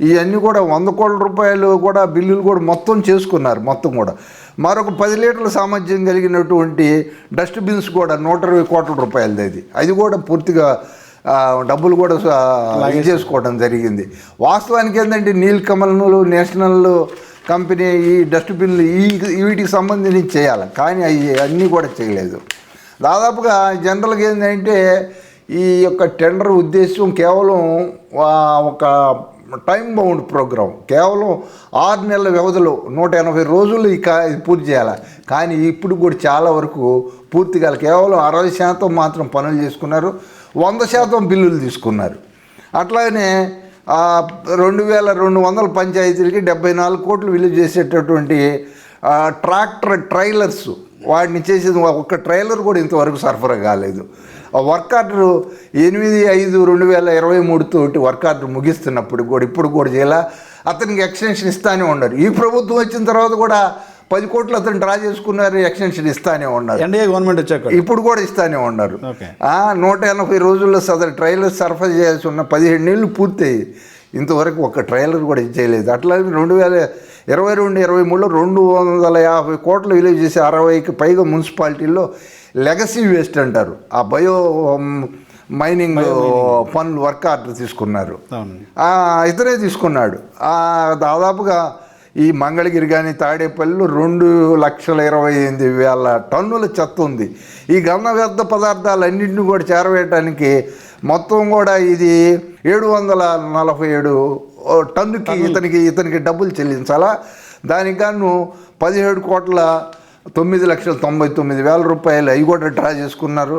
ఇవన్నీ కూడా వంద కోట్ల రూపాయలు కూడా బిల్లులు కూడా మొత్తం చేసుకున్నారు మొత్తం కూడా. మరొక పది లీటర్ల సామర్థ్యం కలిగినటువంటి డస్ట్బిన్స్ కూడా నూట ఇరవై కోట్ల రూపాయలది అది. అది కూడా పూర్తిగా డబ్బులు కూడా చేసుకోవడం జరిగింది. వాస్తవానికి ఏంటంటే నీల్ కమల్ను నేషనల్ కంపెనీ ఈ డస్ట్బిన్లు ఈ వీటికి సంబంధించి చేయాలి. కానీ అవి అన్నీ కూడా చేయలేదు. దాదాపుగా జనరల్గా ఏంటంటే ఈ యొక్క టెండర్ ఉద్దేశం కేవలం ఒక టైం బౌండ్ ప్రోగ్రాం కేవలం ఆరు నెలల వ్యవధిలో నూట ఎనభై రోజులు ఈ కా- పూర్తి చేయాలి? కానీ ఇప్పుడు కూడా చాలా వరకు పూర్తి కాదు కేవలం అరవై శాతం మాత్రం పనులు చేసుకున్నారు. వంద శాతం బిల్లులు తీసుకున్నారు. అట్లానే రెండు వేల రెండు వందల పంచాయతీలకి డెబ్బై నాలుగు కోట్లు విలువ చేసేటటువంటి ట్రాక్టర్ ట్రైలర్స్ వాటిని చేసేది ఒక్క ట్రైలర్ కూడా ఇంతవరకు సరఫరా కాలేదు. ఆ వర్క్ ఆర్డర్ ఎనిమిది ఐదు రెండు వేల ఇరవై మూడుతో వర్క్ ఆర్డర్ ముగిస్తున్నప్పుడు కూడా ఇప్పుడు కూడా చేయాల? అతనికి ఎక్స్టెన్షన్ ఇస్తానే ఉన్నారు. ఈ ప్రభుత్వం వచ్చిన తర్వాత కూడా పది కోట్లు అతను డ్రా చేసుకున్నారు ఎక్స్టెన్షన్ ఇస్తానే ఉన్నారు. ఎన్డీఏ గవర్నమెంట్ వచ్చాక ఇప్పుడు కూడా ఇస్తానే ఉన్నారు. నూట ఎనభై రోజుల్లో సదరు ట్రైలర్ సరఫరా చేయాల్సి ఉన్న పదిహేడు నెలలు పూర్తయి ఇంతవరకు ఒక ట్రైలర్ కూడా ఇచ్చేయలేదు అట్లాగే రెండు వేల ఇరవై రెండు ఇరవై మూడులో రెండు వందల యాభై కోట్లు విలువ చేసే అరవైకి పైగా మున్సిపాలిటీల్లో లెగసీ వేస్ట్ అంటారు. ఆ బయో మైనింగ్ పనులు వర్క్ ఆర్డర్ తీసుకున్నారు. ఇతనే తీసుకున్నాడు. దాదాపుగా ఈ మంగళగిరి కానీ తాడేపల్లిలో రెండు లక్షల ఇరవై ఎనిమిది వేల టన్నుల చెత్త ఉంది. ఈ గంధ వ్యర్థ పదార్థాలన్నింటినీ కూడా చేరవేయటానికి మొత్తం కూడా ఇది ఏడు వందల నలభై ఏడు టన్నుకి ఇతనికి ఇతనికి డబ్బులు చెల్లించాలా? దానికి గాను పదిహేడు కోట్ల తొమ్మిది లక్షల తొంభై తొమ్మిది వేల రూపాయలు అవి కూడా డ్రా చేసుకున్నారు.